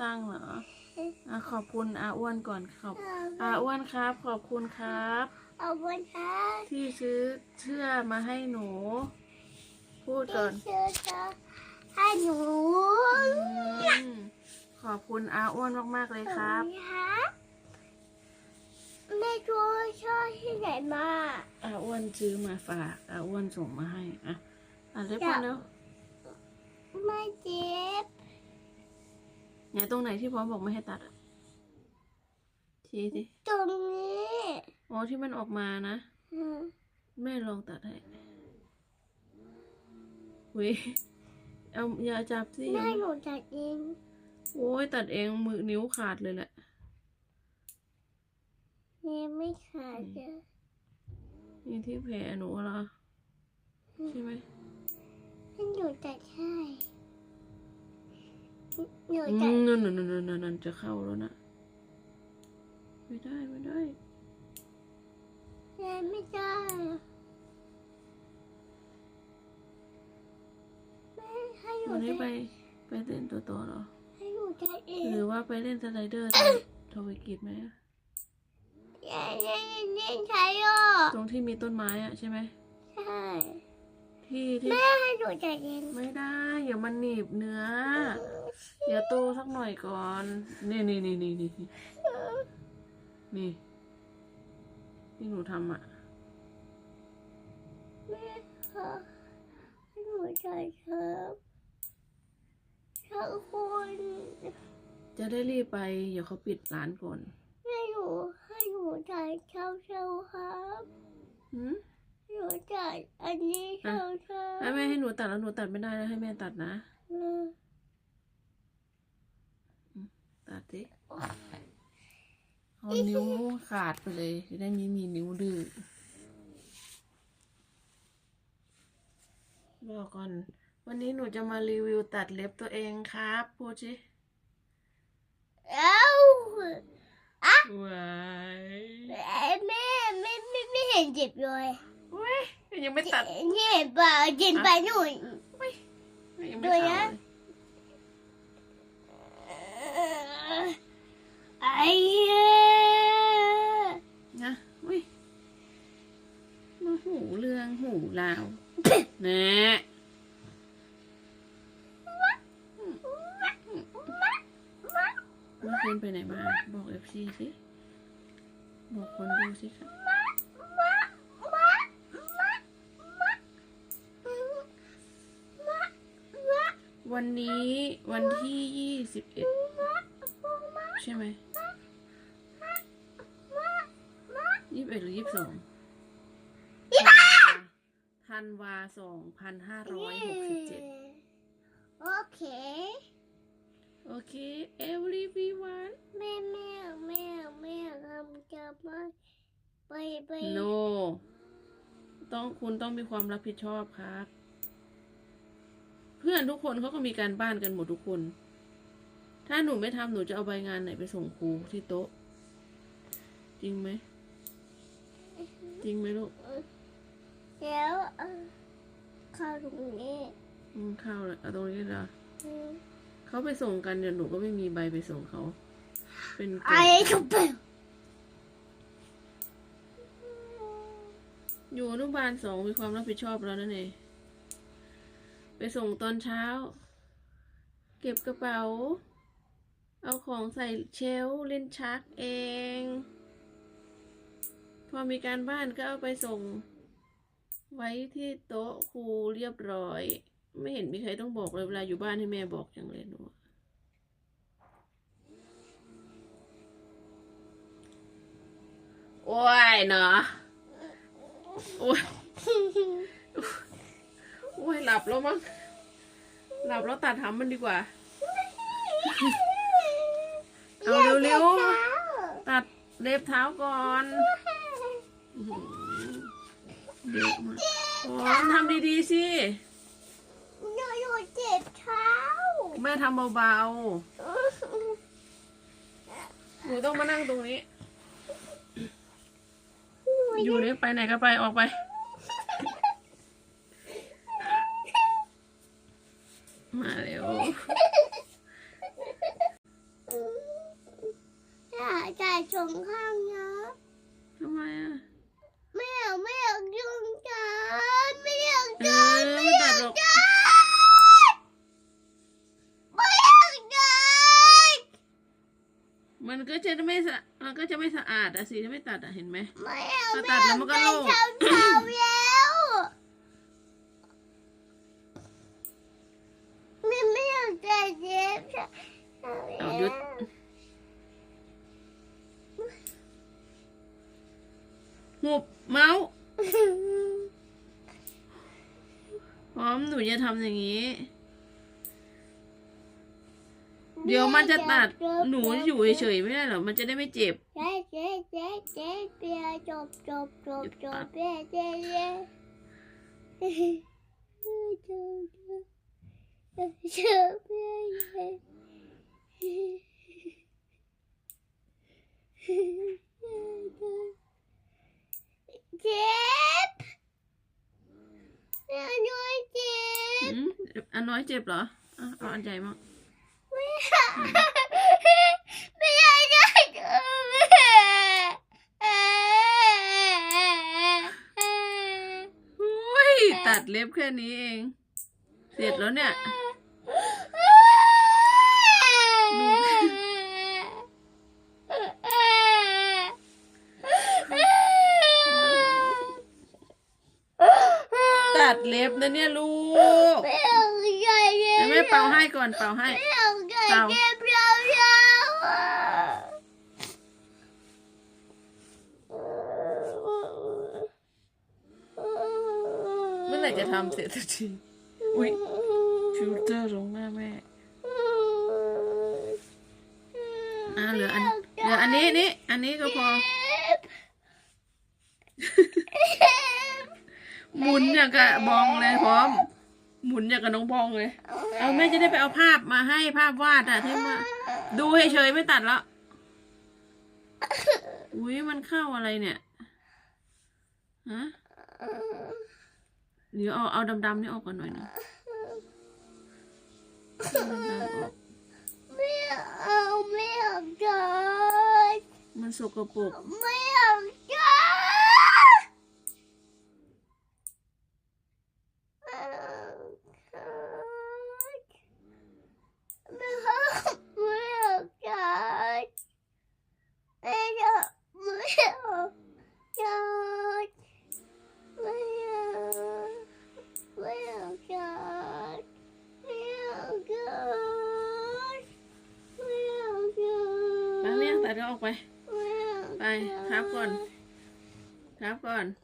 ตังค์เหรออะขอบคุณอาอ้วนก่อนขอบอาอ้วนครับ ขอบคุณครับเอาบนท้าที่ซื้อเสื้อมาให้หนู พูดที่ก่อนซื้อจะให้หนูอืมขอบคุณอาอ้วนมากๆเลยครับขอณครับแม่ช่วยชอบที่ไหนมาอาอ้วนซื้อมาฝากอาอ้วนส่งมาให้อะอะเล็บก่อนเร็วไม่เจ็บ ไหนตรงไหนที่พร้อมบอกไม่ให้ตัดอะชี้สิตรงนี้อ๋อที่มันออกมานะอืมแม่ลองตัดให้วิเอาอย่าจับสิอย่าแม่หนูจัดเองโอ้ยตัดเองมือนิ้วขาดเลยแหละแม่ไม่ขาดเลยนี่ที่แผลหนูเหรอใช่ไหมให้หนูจัดให้ หนูจะนั่นนั่นนั่นนั่นจะเข้าแล้วนะ ไม่ได้ไม่ได้ไม่ได้แม่ให้หนูวันนี้ไปไปเล่นตัวต่อหรอให้หนูจัดเองหรือว่าไปเล่นสไลเดอร์ทรไปกิจไหมอะเย้เย้เย้ใช่อะตรงที่มีต้นไม้อะใช่ไหมใช่ ที่ที่ แม่ให้หนูจัดเองไม่ได้อย่ามันหนีบเนื้อเดี๋ยวโตสักหน่อยก่อน นี่นี่นี่นี่นี่นี่นี่ที่หนูทำอะแม่ค่ะให้หนูจัดครับทุกคนจะได้รีบไป เดี๋ยวเขาปิดร้านก่อนให้หนูให้หนูจัดเช้าเช้าครับ หืม หนูจัดอันนี้เช้าเช้าให้แม่ให้หนูตัดแล้วหนูตัดไม่ได้แล้วให้แม่ตัดนะ ตัดสิเอานิ้วขาดไปเลย จะได้ไม่มีนิ้วดื้อบอกก่อน วันนี้หนูจะมารีวิวตัดเล็บตัวเองครับพูดสิเอ้าว้ายแม่ไม่ไม่ไม่เห็นเจ็บเลยเว้ ยยังไม่ตัดเห็นเปล่าเจ็บไปหนูยังไม่ด้วยตันะดเลยไอ้เหี้ยนะอุ้ยมาหูเรื่องหูลาวแน่เมื่อคืนไปไหนมา บอกเอฟซีสิ บอกคนดูสิครับ วันนี้วันที่ยี่สิบเอ็ดใช่ไหมยี่สิบเอ็ดหรือยี่สิบสองธันวาสองพันห้าร้อยหกสิบเจ็ดโอเค โอเค everyone แม่แม่แม่แม่ทำจะไปไปไป no ต้องคุณต้องมีความรับผิดชอบครับเพื่อนทุกคนเขาก็มีการบ้านกันหมดทุกคน ถ้าหนูไม่ทำหนูจะเอาใบงานไหนไปส่งครูที่โต๊ะ จริงไหม จริงไหมลูกแล้วเอ่อเข้าตรงนี้อืมเข้าเลยเอาตรงนี้เหรออืมเขาไปส่งกันเดี๋ยวหนูก็ไม่มีใบไปส่งเขา เป็นเกรไอ้ดชุบเปลอยู่อนุบาลสองมีความรับผิดชอบแล้วนั่นเอง ไปส่งตอนเช้า เก็บกระเป๋า เอาของใส่เชลเล่นชักเอง พอมีการบ้านก็เอาไปส่ง ไว้ที่โต๊ะครูเรียบร้อย ไม่เห็นมีใครต้องบอกเลยเวลาอยู่บ้านให้แม่บอกอย่างเลยหนูโอ้ยเนาะโอ้ย อ้ยหลับแล้วมั้งหลับแล้วตัดทำมันดีกว่า เอาเร็วๆตัดเล็บเท้าก่อนอื้อหือเด็กมากโอ้ยทำดีๆสิหนูอยู่เจ็บเท้า แม่ทำเบาๆหนูต้องมานั่งตรงนี้ อยู่นี่ไปไหนก็ไปออกไป มาแล้วอยากจ่ายสองข้างนะทำไมอะไม่อยากไม่อยากจุงกันไม่อยากเอนไม่ไม่ตัดอไม่อยากกันมันก็จะไม่สะมันก็จะไม่สะอาดอะสิไม่ตัดอะเห็นไหม ไม่อยากไม่อยากกันเช้าเช้ เมาส์พร้อมหนูจะทำอย่างนี้ เดี๋ยวมันจะตัดหนูอยู่เฉยๆไม่ได้เหรอ มันจะได้ไม่เจ็บ เจ๊เจ๊เจ๊เจ๊เปียจบจบจบจบเปียเจ๊เจ๊จบจบจบเปียเจ๊ เจ็บอันน้อยเจ็บอืมอันน้อยเจ็บเหรออะเอาอันใหญ่มากไม่อยากไม่อยากได้เจ็บอุ้ยตัดเล็บแค่นี้เอง เสร็จแล้วเนี่ย ตัดเล็บนะเนี่ยลูกไม่เอาใจเย็เดี๋ยวแม่เป่าให้ก่อนเป่าให้ไม่เอาใจเย็นยาวๆอะเมื่อไหร่จะทำเสร็จสักทีอุ๊ยฟิลเตอร์ลงหน้าแม่อ่าเหลืออันเหลืออันนี้นี่อันนี้ก็พอ หมุนอย่างกับบองเลยพร้อม หมุนอย่างกับน้องบองเลย เอาแม่จะได้ไปเอาภาพมาให้ภาพวาดอะที่มาดูเฉยๆไม่ตัดแล้วอุ้ยมันเข้าอะไรเนี่ยฮะเดี๋ยวเอาเอาดำๆนี่ออกก่อนหน่อยนะเอาดำๆออกไม่เอาไม่เอาใจมันสกปรกไม่เอาใจไม่เอาไม่เอาใจไม่เอาไม่เอาใจไม่เอาไม่เอาใจไม่เอาใจไม่เอาใจ ไปไม่ อยากตัดก็ออกไปไม่เอาไปครับก่อนครับก่อนไม่